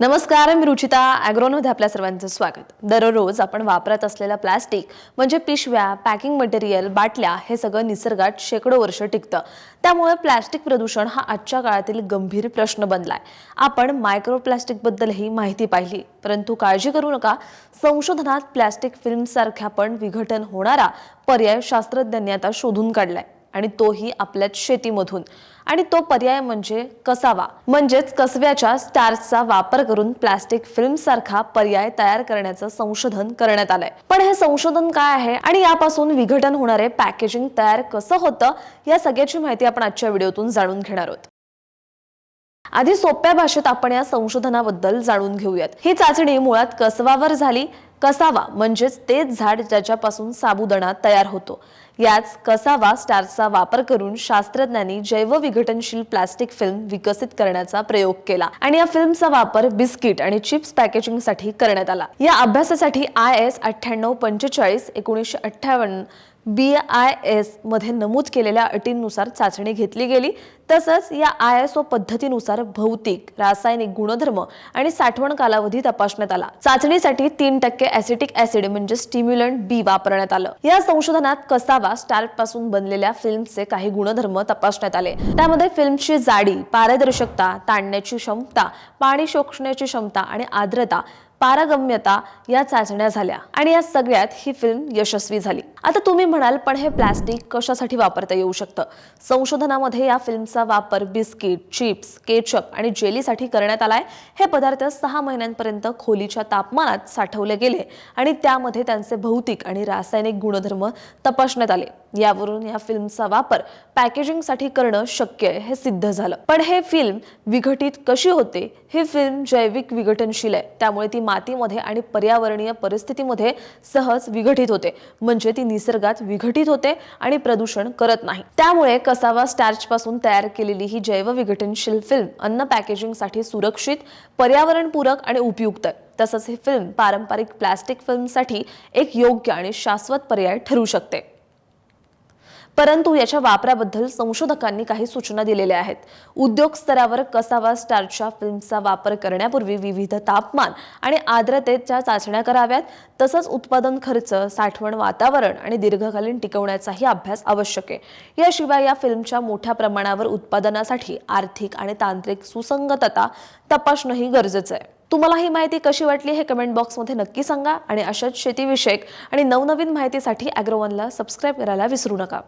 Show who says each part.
Speaker 1: नमस्कार मी रुचिता ॲग्रोनमध्ये आपल्या सर्वांचं स्वागत. दररोज आपण वापरत असलेलं प्लास्टिक म्हणजे पिशव्या पॅकिंग मटेरियल बाटल्या हे सगळं निसर्गात शेकडो वर्ष टिकतं. त्यामुळे प्लास्टिक प्रदूषण हा आजच्या काळातील गंभीर प्रश्न बनलाय. आपण मायक्रोप्लास्टिकबद्दलही माहिती पाहिली. परंतु काळजी करू नका. संशोधनात प्लास्टिक फिल्मसारख्या पण विघटन होणारा पर्याय शास्त्रज्ञांनी आता शोधून काढलाय. आणि तोही आपल्याच शेतीमधून. आणि तो पर्याय म्हणजे कसावा. म्हणजेच कसव्याच्या स्टार्सचा वापर करून प्लास्टिक फिल्म सारखा पर्याय तयार करण्याचं संशोधन करण्यात आलंय. पण हे संशोधन काय आहे आणि यापासून विघटन होणारे पॅकेजिंग तयार कसं होतं या सगळ्याची माहिती आपण आजच्या व्हिडिओतून जाणून घेणार आहोत. आधी सोप्या भाषेत आपण या संशोधनाबद्दल जाणून घेऊयात. ही चाचणी मुळात कसवावर झाली? कसावा म्हणजेच तेच झाड ज्याच्यापासून साबुदाणा तयार होतो. याच कसावा स्टारचा वापर करून शास्त्रज्ञांनी जैवविघटनशील प्लास्टिक फिल्म विकसित करण्याचा प्रयोग केला आणि या फिल्मचा वापर बिस्किट आणि चिप्स पॅकेजिंगसाठी करण्यात आला. या अभ्यासासाठी आय एस अठ्ठ्याण्णव पंचेचाळीस एकोणीसशे अठ्ठावन्न बी आय एसमध्ये नमूद केलेल्या अटींनुसार चाचणी घेतली गेली. तसंच या आय एस ओ पद्धतीनुसार भौतिक रासायनिक गुणधर्म आणि साठवण कालावधी तपासण्यात आला. चाचणीसाठी तीन टक्के ऍसिटिक ऍसिड म्हणजे स्टिम्युलंट बी वापरण्यात आलं. या संशोधनात कसावा स्टार्टपासून बनलेल्या फिल्मचे काही गुणधर्म तपासण्यात आले. त्यामध्ये फिल्मची जाडी पारदर्शकता ताणण्याची क्षमता पाणी शोषण्याची क्षमता आणि आर्द्रता पारगम्यता या चाचण्या झाल्या आणि या सगळ्यात ही फिल्म यशस्वी झाली. आता तुम्ही म्हणाल पण हे प्लास्टिक कशासाठी वापरता येऊ शकतं? संशोधनामध्ये या फिल्मचा वापर बिस्किट चिप्स केचप आणि जेलीसाठी करण्यात आलाय. हे पदार्थ सहा महिन्यांपर्यंत खोलीच्या तापमानात साठवले गेले आणि त्यामध्ये त्यांचे भौतिक आणि रासायनिक गुणधर्म तपासण्यात आले. यावरून या फिल्मचा वापर पॅकेजिंगसाठी करणं शक्य आहे हे सिद्ध झालं. पण हे फिल्म विघटित कशी होते? ही फिल्म जैविक विघटनशील आहे. त्यामुळे ती मातीमध्ये आणि पर्यावरणीय परिस्थितीमध्ये सहज विघटित होते. म्हणजे ती निसर्गात विघटित होते आणि प्रदूषण करत नाही. त्यामुळे कसावा स्टार्च पासून तयार केलेली ही जैवविघटनशील फिल्म अन्न पॅकेजिंगसाठी सुरक्षित पर्यावरणपूरक आणि उपयुक्त. आहे तसंच ही फिल्म पारंपरिक प्लास्टिक फिल्मसाठी एक योग्य आणि शाश्वत पर्याय ठरू शकते. परंतु याच्या वापराबद्दल संशोधकांनी काही सूचना दिलेल्या आहेत. उद्योग स्तरावर कसावा स्टारच्या फिल्मचा वापर करण्यापूर्वी विविध तापमान आणि आर्द्रतेच्या चाचण्या कराव्यात तसंच उत्पादन खर्च साठवण वातावरण आणि दीर्घकालीन टिकवण्याचाही अभ्यास आवश्यक आहे. याशिवाय या फिल्मच्या मोठ्या प्रमाणावर उत्पादनासाठी आर्थिक आणि तांत्रिक सुसंगतता तपासणंही गरजेचं आहे. तुम्हाला ही माहिती कशी वाटली हे कमेंट बॉक्समध्ये नक्की सांगा आणि अशाच शेतीविषयक आणि नवनवीन माहितीसाठी अॅग्रोवनला सबस्क्राईब करायला विसरू नका.